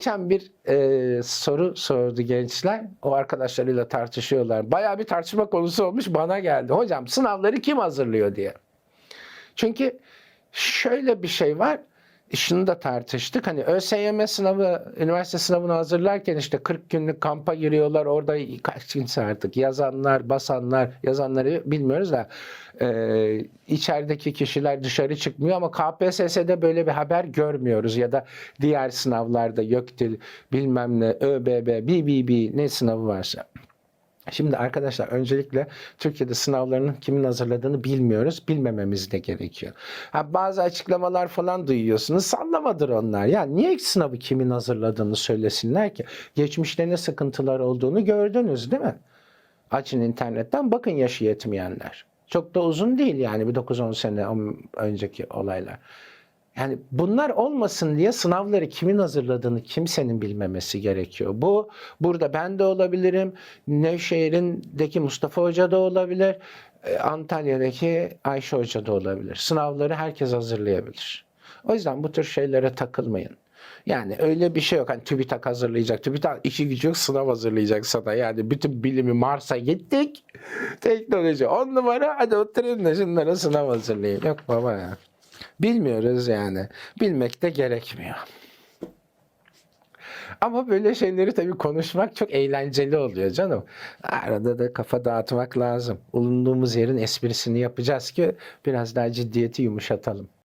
Geçen bir e, soru sordu gençler. O arkadaşlarıyla tartışıyorlar. Bayağı bir tartışma konusu olmuş bana geldi. Hocam sınavları kim hazırlıyor diye. Çünkü şöyle bir şey var. Şunu da tartıştık. Hani ÖSYM sınavı, üniversite sınavını hazırlarken işte 40 günlük kampa giriyorlar. Orada kaç kimse artık yazanlar, basanlar, yazanları bilmiyoruz da e, içerideki kişiler dışarı çıkmıyor ama KPSS'de böyle bir haber görmüyoruz ya da diğer sınavlarda YÖKDİL, bilmem ne, ÖBB, BBB ne sınavı varsa. Şimdi arkadaşlar öncelikle Türkiye'de sınavlarının kimin hazırladığını bilmiyoruz. Bilmememiz de gerekiyor. Ha, bazı açıklamalar falan duyuyorsunuz. Sallamadır onlar. Ya niye sınavı kimin hazırladığını söylesinler ki? Geçmişte ne sıkıntılar olduğunu gördünüz değil mi? Açın internetten bakın yaşı yetmeyenler. Çok da uzun değil yani bir 9-10 sene önceki olaylar. Yani bunlar olmasın diye sınavları kimin hazırladığını kimsenin bilmemesi gerekiyor. Bu burada ben de olabilirim. Nevşehir'indeki Mustafa Hoca da olabilir. e, Antalya'daki Ayşe Hoca da olabilir. Sınavları herkes hazırlayabilir. O yüzden bu tür şeylere takılmayın. Yani öyle bir şey yok. Hani TÜBİTAK hazırlayacak. TÜBİTAK işi gücü yok sınav hazırlayacak sana. Yani bütün bilimi Mars'a gittik. Teknoloji on numara. Hadi oturun da şunlara sınav hazırlayayım. Yok baba ya. Bilmiyoruz yani. Bilmek de gerekmiyor. Ama böyle şeyleri tabii konuşmak çok eğlenceli oluyor canım. Arada da kafa dağıtmak lazım. Bulunduğumuz yerin esprisini yapacağız ki biraz daha ciddiyeti yumuşatalım.